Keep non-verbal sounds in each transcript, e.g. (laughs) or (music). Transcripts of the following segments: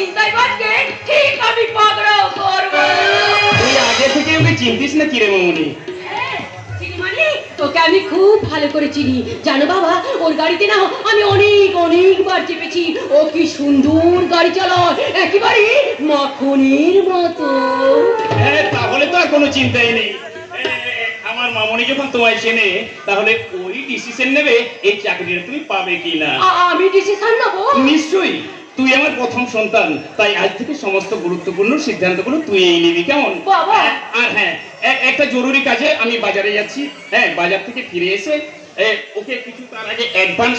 চিন্তায় ঠিক আমি পাকড়াও করব। তুই আগে থেকে ওকে চিনতিস না কিরে মামুনি? হ্যাঁ, মানে? তোকে আমি খুব ভালো করে চিনি। জানো বাবা ওর গাড়িতে না আমি অনেক অনেকবার চেপেছি। ও কি সুন্দর গাড়ি চালায় একেবারে মাখনের মতো। হ্যাঁ তাহলে তো আর কোনো চিন্তাই নেই। আমার মামনি যখন তোমায় চেনে তাহলে ওই ডিসিশন নেবে এই চাকরিটা তুমি পাবে কি না আ- আমি ডিসিশন নেব? নিশ্চয়ই। তুই আমার প্রথম সন্তান। তাই আজ থেকে সমস্ত গুরুত্বপূর্ণ সিদ্ধান্তগুলো তুই এই নিবি কেমন? হ্যাঁ, আর হ্যাঁ একটা জরুরি কাজে আমি বাজারে যাচ্ছি। হ্যাঁ বাজার থেকে ফিরে এসে ওকে কিছু তার আগে অ্যাডভান্স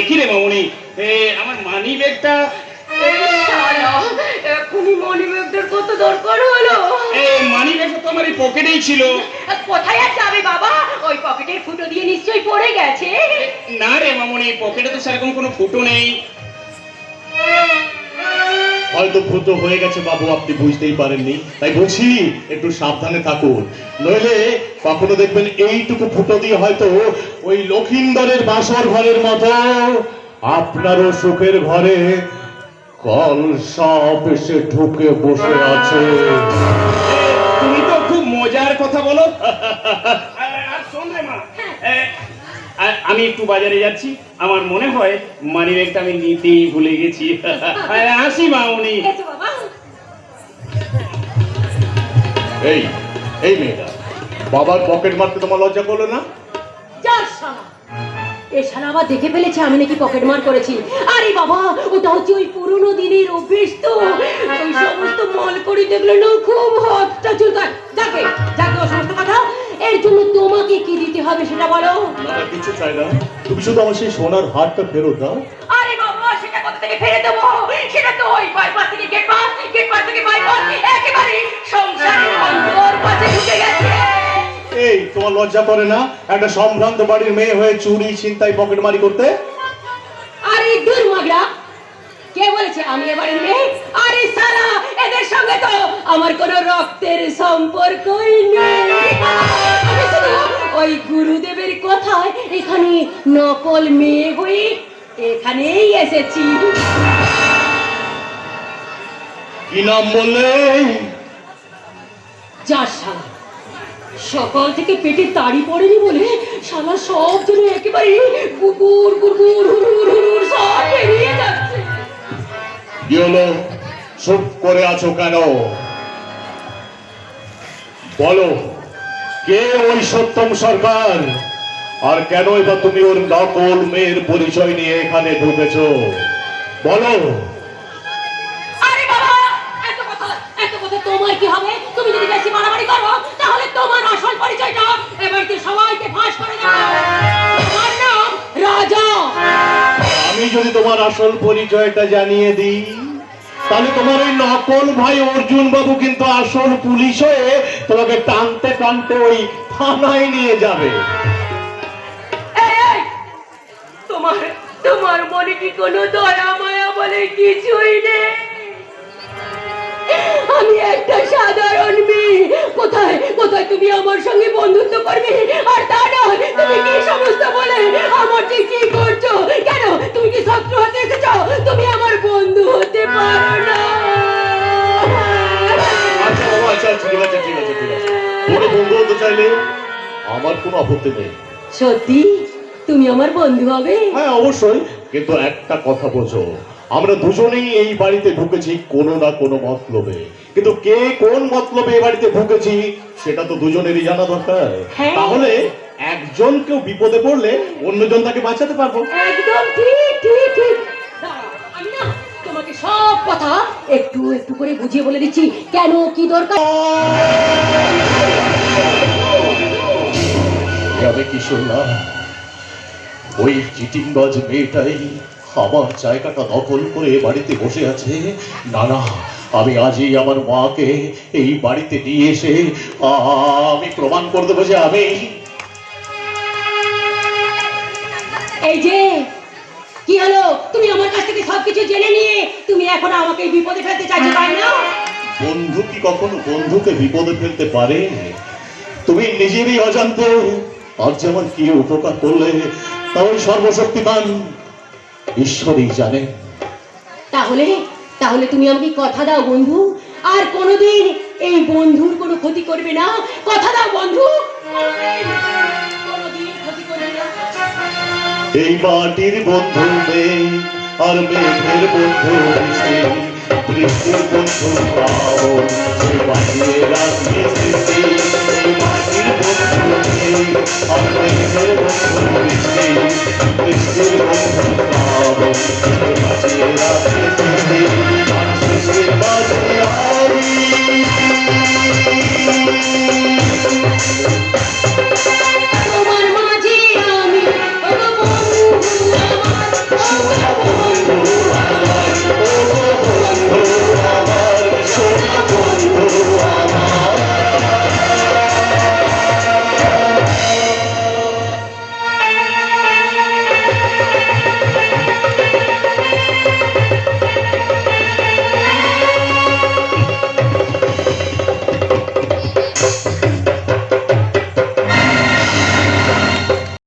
একই রে মামনি? আমার মানি ব্যাগটা এখনই মনি ব্যাগটার কত দরকার হলো? এই মানি ব্যাগটা তো আমার এই পকেটেই ছিল। কোথায় আর যাবে বাবা? ওই পকেটের ফুটো দিয়ে নিশ্চয়ই পড়ে গেছে। না রে মামনি পকেটে তো সেরকম কোনো ফুটো নেই। হয়তো ফুটো হয়ে গেছে বাবু আপনি বুঝতেই পারেননি। তাই বলছি একটু সাবধানে থাকুন। নইলে কখনো দেখবেন এইটুকু ফুটো দিয়ে হয়তো ওই লক্ষিন্দরের বাসর ঘরের মতো আপনারও সুখের ঘরে কল সব এসে ঢুকে বসে আছে। তুমি তো খুব মজার কথা বলো। (laughs) আর শোন রে মা আমি একটু বাজারে যাচ্ছি। আমার মনে হয় মানি ব্যাগটা আমি নিতেই ভুলে গেছি। আসি মা উনি। এই এই মেয়েটা বাবার পকেট মারতে তোমার লজ্জা করল না? যার এ শালা আবার দেখে ফেলেছে আমি নাকি পকেট মার করেছি। আরে বাবা ওটা হচ্ছে ওই পুরনো দিনের অভ্যেস তো। ওই সমস্ত মল করি দেখলে না খুব হাতটা চুলকায়। যাকে যাকে ও সমস্ত কথা এর জন্য তোমাকে কি দিতে চাই না তুমি শুধু আমার সেই সোনার হারটা ফেরত দাও। আরে বাবা সেটা কোথা থেকে ফেলে দেবো? সেটা তো ওই বাইপাস থেকে গেট পাস গেট পাস থেকে বাইপাস একেবারে সংসারের অন্তর পাশে ঢুকে গেছে। এই তোমার লজ্জা করে না? একটা সম্ভ্রান্ত বাড়ির মেয়ে হয়ে চুরি ছিনতাই পকেট মারি করতে? আরে দূর মাগরা কে বলেছে আমি এবারে মেয়ে? আরে সালা এদের সঙ্গে তো আমার কোনো রক্তের সম্পর্কই নেই। ওই গুরুদেবের কথায় এখানে নকল মেয়ে হয়ে এখানেই এসেছি। কি নাম বললে? যার শালা। সকাল থেকে পেটে তাড়ি পড়েনি বলে শালা সব যেন একেবারে কুকুর কুকুর হুড়ুর হুড়ুর সব বেরিয়ে যাচ্ছে। কি হলো? চুপ করে আছো কেন? বলো। কে ওই সত্যম সরকার? আর কেন এবার তুমি ওর নকল মেয়ের পরিচয় নিয়ে এখানে ঢুকেছো? বলো। আরে বাবা এত কথা এত কথা তোমার কি হবে? তুমি যদি বেশি মারামারি করো তাহলে তোমার আসল পরিচয়টা এবারতে সবাইকে ফাঁস করে দেবো তোমার নাম রাজা। আমি যদি তোমার আসল পরিচয়টা জানিয়ে দিই তাহলে তোমার ওই নকল ভাই অর্জুন বাবু কিন্তু আসল পুলিশ হয়ে তোমাকে টানতে টানতে ওই থানায় নিয়ে যাবে। তোমার তোমার মনে কি কোনো দয়া, মায়া বলে কিছুই নেই? আমি একটা সাধারণ মেয়ে। কোথায় কোথায় তুমি আমার সঙ্গে বন্ধুত্ব করবে? আর কোনো বন্ধু হতে চাইলে আমার কোনো আপত্তি নেই। সত্যি? তুমি আমার বন্ধু হবে? হ্যাঁ অবশ্যই। কিন্তু একটা কথা বোঝো আমরা দুজনেই এই বাড়িতে ঢুকেছি কোনো না কোনো মতলবে। কিন্তু কে কোন মতলবে এই বাড়িতে ঢুকেছি সেটা তো দুজনেরই জানা দরকার। হ্যাঁ। তাহলে একজন কেউ বিপদে পড়লে অন্যজন তাকে বাঁচাতে পারব। একদম ঠিক ঠিক ঠিক। আমি না তোমাকে সব কথা একটু একটু করে বুঝিয়ে বলে দিচ্ছি। কেন কি দরকার? আমি কি শুনলাম ওই চিটিংবাজ মেয়েটাই আমার জায়গাটা দখল করে বাড়িতে বসে আছে। না না আমি আজই আমার মাকে এই বাড়িতে নিয়ে এসে আমি প্রমাণ করে দেবো যে আমি এই যে কি হলো? তুমি আমার কাছ থেকে সবকিছু জেনে নিয়ে তুমি এখন আমাকে বিপদে ফেলতে চাইছো তাই না? বন্ধু কি কখনো বন্ধুকে বিপদে ফেলতে পারে? তুমি নিজেরই অজান্তে আর যেমন কি উপকার করলে তা ওই সর্বশক্তিমান ঈশ্বরই জানে। তাহলে তাহলে তুমি আমাকে কথা দাও বন্ধু। আর কোনোদিন এই বন্ধুর কোনো ক্ষতি করবে না। কথা দাও বন্ধু। এই মাটির বন্ধু মেঘ আর মেঘের বন্ধু বৃষ্টির বন্ধু বাঁচিয়ে রাখবে সৃষ্টি এই মাটির বন্ধু মেঘ আর মেঘের বন্ধু বৃষ্টি বৃষ্টির বন্ধু পাবন সে বাঁচিয়ে রাখবে